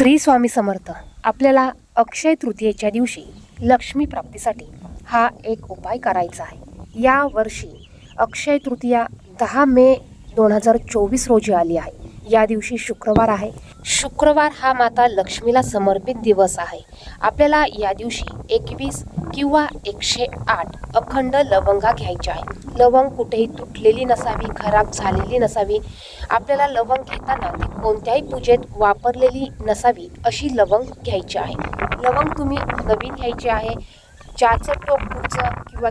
श्री स्वामी समर्थ आपल्याला अक्षय तृतीयेच्या दिवशी लक्ष्मी प्राप्तीसाठी हा एक उपाय करायचा आहे. या वर्षी अक्षय तृतीया दहा मे दोन हजार चोवीस रोजी आली आहे. या दिवशी शुक्रवार आहे. शुक्रवार हा माता लक्ष्मीला समर्पित दिवस आहे. आपल्याला या दिवशी एकवीस किंवा एकशे आठ अखंड लवंगा घ्यायच्या आहेत. लवंग कुठेही तुटलेली नसावी खराब झालेली नसावी. आपल्याला लवंग घेताना ती कोणत्याही पूजेत वापरलेली नसावी अशी लवंग घ्यायची आहे. लवंग तुम्ही नवीन घ्यायची आहे. ज्याचं टोक पुढचं किंवा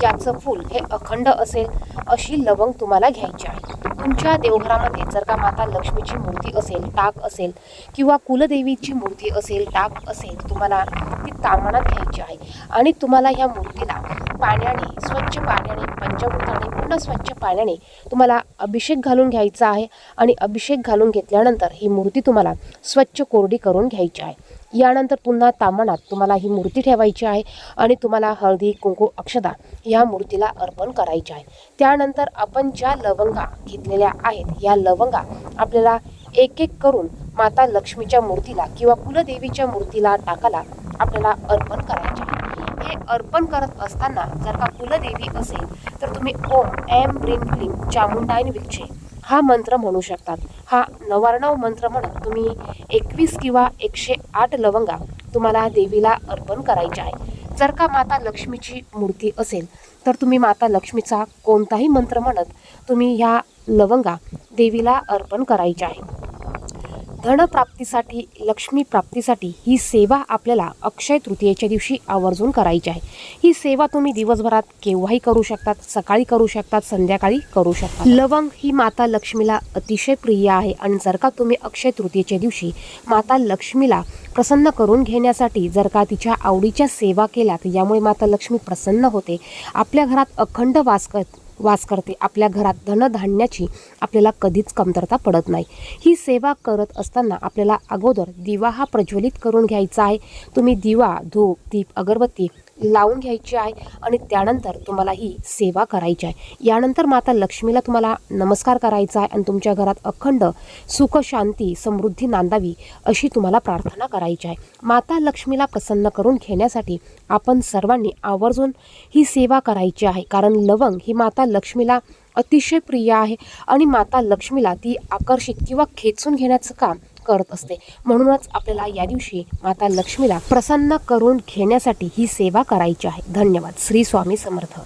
ज्याचं फूल हे अखंड असेल अशी लवंग तुम्हाला घ्यायची आहे. तुमच्या देवघरामध्ये जर का माता लक्ष्मीची मूर्ती असेल टाक असेल किंवा कुलदेवीची मूर्ती असेल टाक असेल तुम्हाला ती तामानात घ्यायची आहे. आणि तुम्हाला ह्या मूर्तीला पाण्याने स्वच्छ पाण्याने पंचभूताने पूर्ण स्वच्छ पाण्याने तुम्हाला अभिषेक घालून घ्यायचा आहे आणि अभिषेक घालून घेतल्यानंतर ही मूर्ती तुम्हाला स्वच्छ कोरडी करून घ्यायची आहे. यानंतर पुन्हा तामणात तुम्हाला ही मूर्ती ठेवायची आहे आणि तुम्हाला हळदी कुंकू अक्षदा या मूर्तीला अर्पण करायची आहे. त्यानंतर आपण ज्या लवंगा घेतलेल्या आहेत या लवंगा आपल्याला एक एक करून माता लक्ष्मीच्या मूर्तीला किंवा कुलदेवीच्या मूर्तीला टाकाला आपल्याला अर्पण करायचे आहे. हे अर्पण करत असताना जर का कुलदेवी असेल तर तुम्ही ओम एम ब्रीम क्लीम चामुंडायन विक्षे हा मंत्र म्हणू शकतात. हा नवार्णव मंत्र म्हणत तुम्ही एकवीस किंवा एकशे आठ लवंगा तुम्हाला देवीला अर्पण करायचे आहे. जर का माता लक्ष्मीची मूर्ती असेल तर तुम्ही माता लक्ष्मीचा कोणताही मंत्र म्हणत तुम्ही ह्या लवंगा देवीला अर्पण करायच्या आहेत धनप्राप्तीसाठी लक्ष्मी प्राप्तीसाठी ही सेवा आपल्याला अक्षय तृतीयेच्या दिवशी आवर्जून करायची आहे. ही सेवा तुम्ही दिवसभरात केव्हाही करू शकतात सकाळी करू शकतात संध्याकाळी करू शकतात. लवंग ही माता लक्ष्मीला अतिशय प्रिय आहे आणि जर का तुम्ही अक्षय तृतीयेच्या दिवशी माता लक्ष्मीला प्रसन्न करून घेण्यासाठी जर का तिच्या आवडीच्या सेवा केल्यात यामुळे माता लक्ष्मी प्रसन्न होते. आपल्या घरात अखंड वास करत वास करते. आपल्या घरात धनधान्याची आपल्याला कधीच कमतरता पडत नाही. ही सेवा करत असताना आपल्याला अगोदर दिवा हा प्रज्वलित करून घ्यायचा आहे. तुम्ही दिवा धूप दीप अगरबत्ती लावून घ्यायची आहे आणि त्यानंतर तुम्हाला ही सेवा करायची आहे. यानंतर माता लक्ष्मीला तुम्हाला नमस्कार करायचा आहे आणि तुमच्या घरात अखंड सुख शांती समृद्धी नांदावी अशी तुम्हाला प्रार्थना करायची आहे. माता लक्ष्मीला प्रसन्न करून घेण्यासाठी आपण सर्वांनी आवर्जून ही सेवा करायची आहे. कारण लवंग ही माता लक्ष्मीला अतिशय प्रिय आहे आणि माता लक्ष्मीला ती आकर्षित किंवा खेचून घेण्याचं काम करत असते. म्हणूनच आपल्याला या दिवशी माता लक्ष्मीला प्रसन्न करून घेण्यासाठी ही सेवा करायची आहे. धन्यवाद. श्री स्वामी समर्थ.